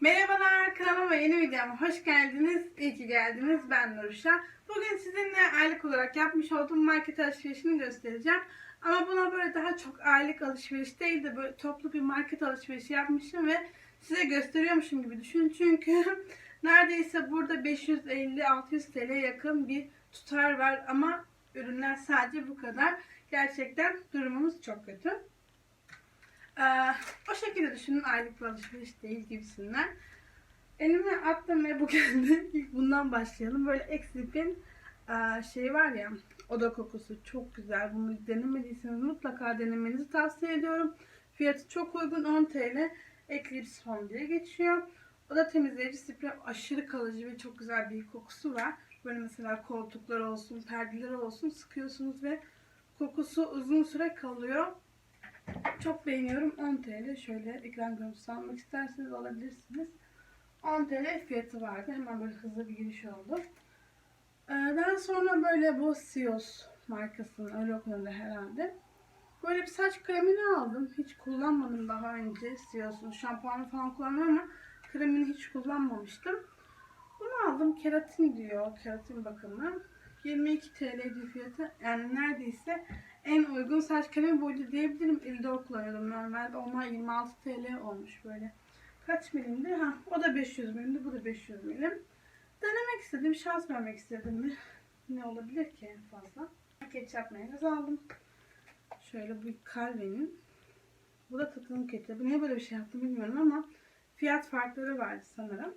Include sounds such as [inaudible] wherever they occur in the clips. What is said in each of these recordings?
Merhabalar kanalıma yeni videoma hoş geldiniz. İyi ki geldiniz. Ben Nurşa. Bugün sizinle aylık olarak yapmış olduğum market alışverişini göstereceğim. Ama buna böyle daha çok aylık alışveriş değil de böyle toplu bir market alışverişi yapmışım ve size gösteriyormuşum gibi düşünün. Çünkü [laughs] neredeyse burada 550-600 TL yakın bir tutar var ama ürünler sadece bu kadar. Gerçekten durumumuz çok kötü. Ee, o şekilde düşünün aylık bir alışveriş değil gibisinden. Elime attım ve bu geldi. [laughs] İlk bundan başlayalım. Böyle Exlip'in e, şey var ya oda kokusu çok güzel. Bunu denemediyseniz mutlaka denemenizi tavsiye ediyorum. Fiyatı çok uygun 10 TL. Eclipse Home diye geçiyor. Oda temizleyici sprey aşırı kalıcı ve çok güzel bir kokusu var. Böyle mesela koltuklar olsun, perdeler olsun sıkıyorsunuz ve kokusu uzun süre kalıyor. Çok beğeniyorum. 10 TL. Şöyle ekran görüntüsü almak isterseniz alabilirsiniz. 10 TL fiyatı vardı. Hemen böyle hızlı bir giriş oldu. Ee, Daha sonra böyle bu Sios markasının öyle okunuyor herhalde. Böyle bir saç kremini aldım. Hiç kullanmadım daha önce Sios'un. Şampuanı falan kullanıyorum ama kremini hiç kullanmamıştım. Bunu aldım. Keratin diyor. Keratin bakımı. 22 TL'di fiyatı. Yani neredeyse en uygun saç kremi buydu diyebilirim. Eldor kullanıyordum normalde. Onlar 26 TL olmuş böyle. Kaç milimdi? Ha, o da 500 milimdi. Bu da 500 milim. Denemek istedim. Şans vermek istedim mi? Ne olabilir ki en fazla? Ketçap mayonez aldım. Şöyle bu Calvin'in. Bu da tatlı ketçap. Niye böyle bir şey yaptım bilmiyorum ama fiyat farkları vardı sanırım.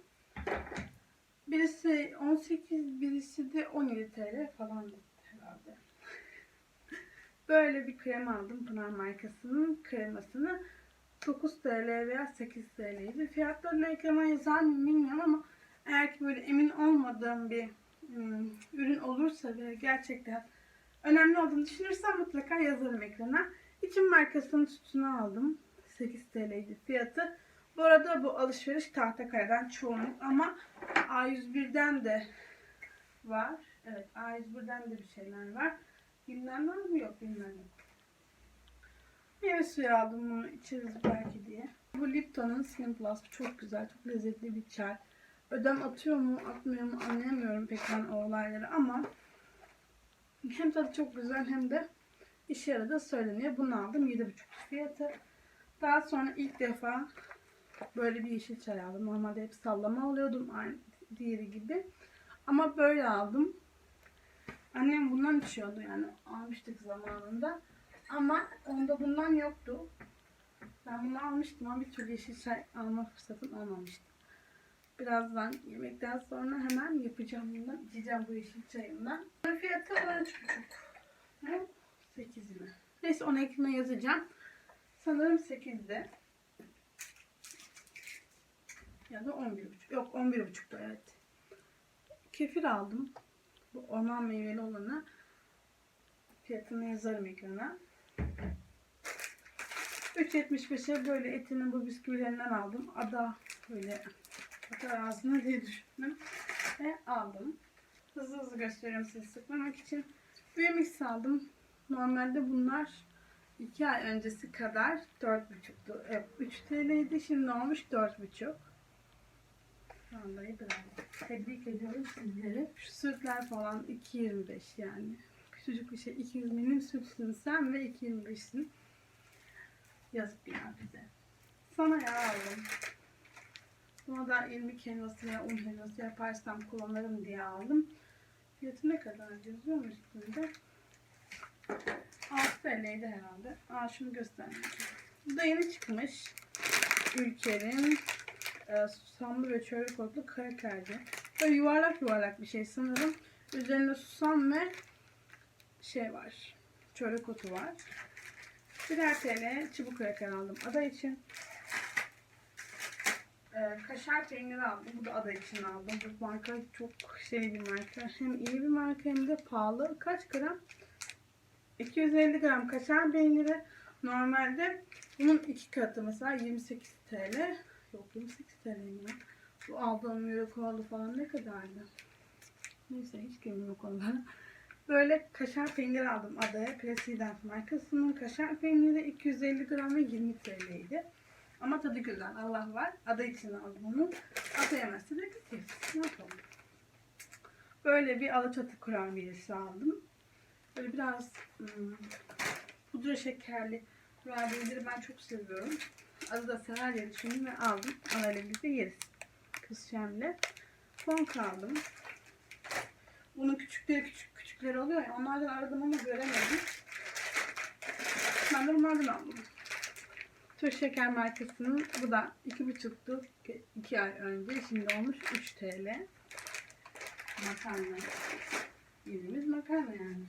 Birisi 18, birisi de 17 TL falan herhalde. Böyle bir krem aldım Pınar markasının kremasını. 9 TL veya 8 TL'ydi. Fiyatlarını ekrana yazar mıyım bilmiyorum ama eğer ki böyle emin olmadığım bir ım, ürün olursa ve gerçekten önemli olduğunu düşünürsem mutlaka yazarım ekrana. İçin markasının sütünü aldım. 8 TL'ydi fiyatı. Bu arada bu alışveriş Tahtakale'den çoğunluk ama A101'den de var. Evet A101'den de bir şeyler var. Bilmem var mı yok bilmem yok. Meyve suyu aldım bunu içeriz belki diye. Bu Lipton'un Slim Plus çok güzel, çok lezzetli bir çay. Ödem atıyor mu atmıyor mu anlayamıyorum pek ben o olayları ama hem tadı çok güzel hem de işe yaradığı söyleniyor. Bunu aldım 7,5 fiyatı. Daha sonra ilk defa böyle bir yeşil çay aldım. Normalde hep sallama alıyordum aynı diğeri gibi. Ama böyle aldım. Annem bundan içiyordu yani almıştık zamanında. Ama onda bundan yoktu. Ben bunu almıştım ama bir türlü yeşil çay alma fırsatım olmamıştı. Birazdan yemekten sonra hemen yapacağım bundan. içeceğim bu yeşil çayımdan. Fiyatı 13,5 mu? 8 mi? Neyse onu ekrana yazacağım. Sanırım 8'de. Ya da 11,5. Yok 11,5'da evet. Kefir aldım. Bu orman meyveli olanı. Fiyatını yazarım ekrana. 3.75'e böyle etinin bu bisküvilerinden aldım. Ada böyle atar ağzına diye düşündüm. Ve aldım. Hızlı hızlı gösteriyorum size sıkmamak için. Bir mix aldım. Normalde bunlar 2 ay öncesi kadar 4.5'tu. Evet, 3 TL'ydi. Şimdi olmuş 4.5. Vallahi bravo. Tebrik ediyorum sizleri. Şu sütler falan 2.25 yani. Küçücük bir şey. 200 milim sütsün sen ve 2.25'sin. Yazık ya bize. Sana yağ aldım. Buna da irmik helvası veya un helvası yaparsam kullanırım diye aldım. Fiyatı ne kadar yazıyor mu üstünde? 6 TL'ydi herhalde. Aa şunu göstermek Bu da yeni çıkmış. Ülker'in e, susamlı ve çörek otlu krakerdi. Böyle yuvarlak yuvarlak bir şey sanırım. Üzerinde susam ve şey var. Çörek otu var. Birer TL çubuk kraker aldım. Ada için. Ee, kaşar peyniri aldım. Bu da ada için aldım. Bu marka çok şey bir marka. Hem iyi bir marka hem de pahalı. Kaç gram? 250 gram kaşar peyniri. Normalde bunun iki katı mesela 28 TL. Yok 28 TL mi? Bu aldığım Eurocola falan ne kadardı? Neyse hiç bilmiyorum o konuda. Böyle kaşar peynir aldım adaya. President markasının kaşar peyniri 250 gram ve 20 TL'ydi. Ama tadı güzel. Allah var. Adı için aldım onu. Adı yemezse de kötü. Ne yapalım? Böyle bir alaçatı kurabiyesi aldım. Böyle biraz hmm, pudra şekerli kurabiyeleri ben çok seviyorum. Adı da sever diye düşündüm ve aldım. Alayla birlikte yeriz. Kız Şem'le. Fon kaldım. Bunun küçükleri küçük küçükleri oluyor ya. Onlardan aradım ama göremedim. Ben de bunlardan aldım. Türk Şeker markasının bu da 2,5'tu 2 ay önce. Şimdi olmuş 3 TL. Makarna. Yediğimiz makarna yani.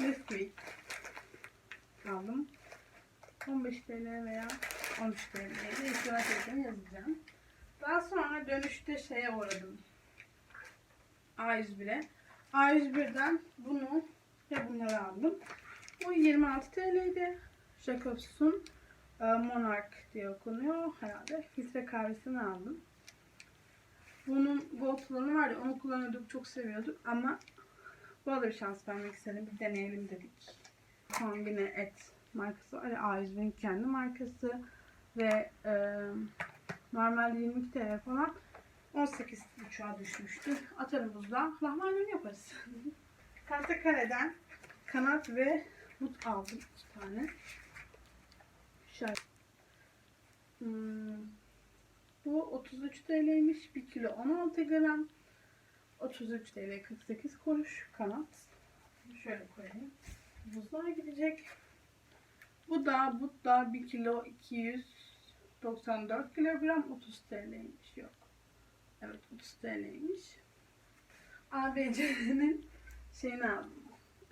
Nesquik aldım. 15 TL veya 13 TL istiyorlar fiyatını yazacağım. Daha sonra dönüşte şeye uğradım. A101'e. A101'den bunu ve bunları aldım. Bu 26 TL'ydi. Jacobs'un e, Monarch diye okunuyor herhalde. Filtre kahvesini aldım. Bunun gold olanı var ya onu kullanıyorduk çok seviyorduk ama buna da bir şans vermek istedim. Bir deneyelim dedik. Kombine et markası var. ya, A101'in kendi markası ve e, normalde 22 TL falan 18 buçuğa düşmüştü. Atarım buzluğa. Lahmacun yaparız. [laughs] Tahtakale'den kanat ve but aldım iki tane. Şöyle. Hmm, bu 33 TL'ymiş. 1 kilo 16 gram. 33 TL 48 kuruş kanat. Şöyle koyayım. Buzluğa gidecek. Bu da bu da 1 kilo 294 kilogram 30 TL'ymiş yok. Evet 30 TL'ymiş. ABC'nin şeyini aldım.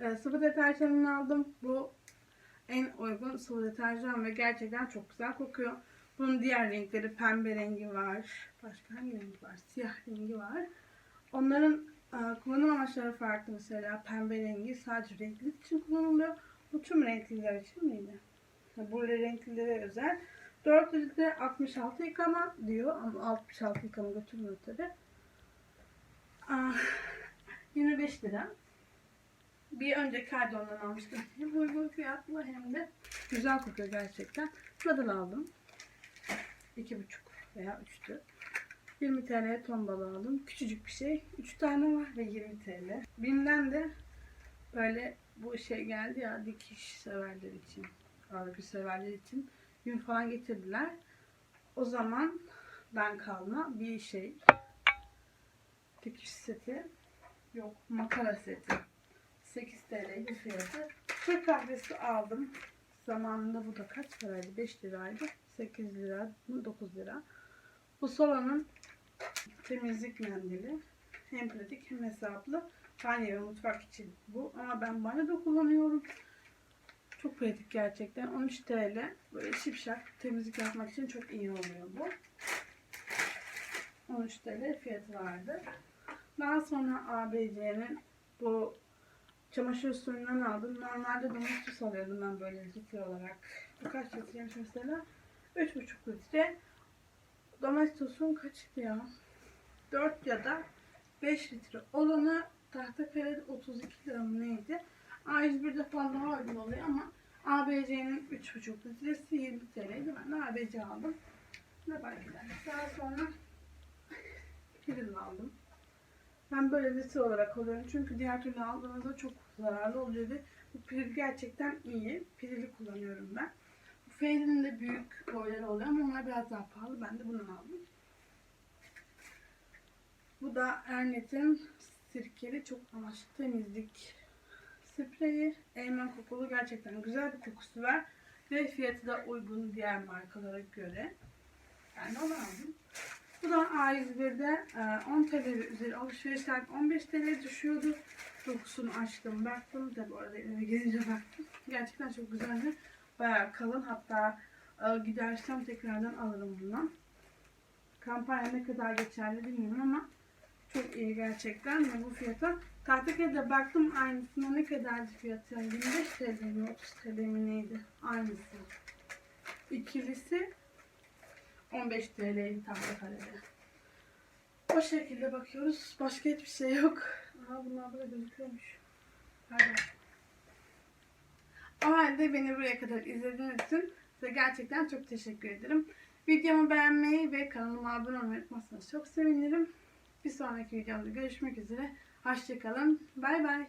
Ee, sıvı deterjanını aldım. Bu en uygun sıvı deterjan ve gerçekten çok güzel kokuyor. Bunun diğer renkleri pembe rengi var. Başka hangi renk var? Siyah rengi var. Onların e, kullanım amaçları farklı mesela. Pembe rengi sadece renklilik için kullanılıyor. Bu tüm renkliler için miydi? Bu renklilere özel. 4 litre 66 yıkama diyor ama 66 yıkama götürmüyor tabi. Ah, 25 lira. Bir önceki ayda almıştım. [laughs] Hem uygun fiyatlı hem de güzel kokuyor gerçekten. Nadal aldım. 2,5 veya 3'tü. 20 TL ton balığı aldım. Küçücük bir şey. 3 tane var ve 20 TL. Bim'den de böyle bu şey geldi ya dikiş severler için. Örgü severler için. Yün falan getirdiler. O zaman ben kalma bir şey. Dikiş seti. Yok makara seti. 8 TL bir fiyatı. Türk kahvesi aldım. Zamanında bu da kaç paraydı? 5 liraydı. 8 lira, 9 lira. Bu Sola'nın temizlik mendili. Hem pratik hem hesaplı. Banyo ve mutfak için bu. Ama ben banyoda kullanıyorum. Çok pratik gerçekten. 13 TL. Böyle şipşak temizlik yapmak için çok iyi oluyor bu. 13 TL fiyatı vardı. Daha sonra ABC'nin bu çamaşır suyundan aldım. Normalde domestos alıyordum ben böyle litre olarak. Bu kaç litreymiş mesela? 3,5 litre. Domestos'un kaçtı ya? 4 ya da 5 litre olanı Tahtakale'de 32 lira mı neydi? A101'de falan daha uygun oluyor ama ABC'nin 3,5 litresi 20 TL'ydi. Ben de ABC aldım. Ne fark eder? Daha sonra [laughs] Piril aldım. Ben böyle litre olarak alıyorum çünkü diğer türlü aldığınızda çok zararlı oluyor ve bu piril gerçekten iyi. Pirili kullanıyorum ben. Bu Fairy'nin de büyük boyları oluyor ama onlar biraz daha pahalı. Ben de bunu aldım. Bu da Ernet'in sirkeli çok amaçlı temizlik spreyi. Elma kokulu gerçekten güzel bir kokusu var. Ve fiyatı da uygun diğer markalara göre. Ben de onu aldım. Bu da A101'de e, 10 TL üzeri alışverişler 15 TL düşüyordu. Dokusunu açtım baktım da bu arada eve gelince baktım. Gerçekten çok güzeldi. Bayağı kalın hatta e, gidersem tekrardan alırım bundan. Kampanya ne kadar geçerli bilmiyorum ama çok iyi gerçekten ve bu fiyata Tahtakale'de baktım aynısına ne kadardı fiyatı? Yani 25 TL mi 30 TL mi neydi? Aynısı. İkilisi 15 TL'ydi Tahtakale'de. O şekilde bakıyoruz. Başka hiçbir şey yok. Aha bunlar böyle gözüküyormuş. Pardon. O halde beni buraya kadar izlediğiniz için Size gerçekten çok teşekkür ederim. Videomu beğenmeyi ve kanalıma abone olmayı unutmazsanız çok sevinirim. Bir sonraki videomda görüşmek üzere. Hoşçakalın. Bay bay.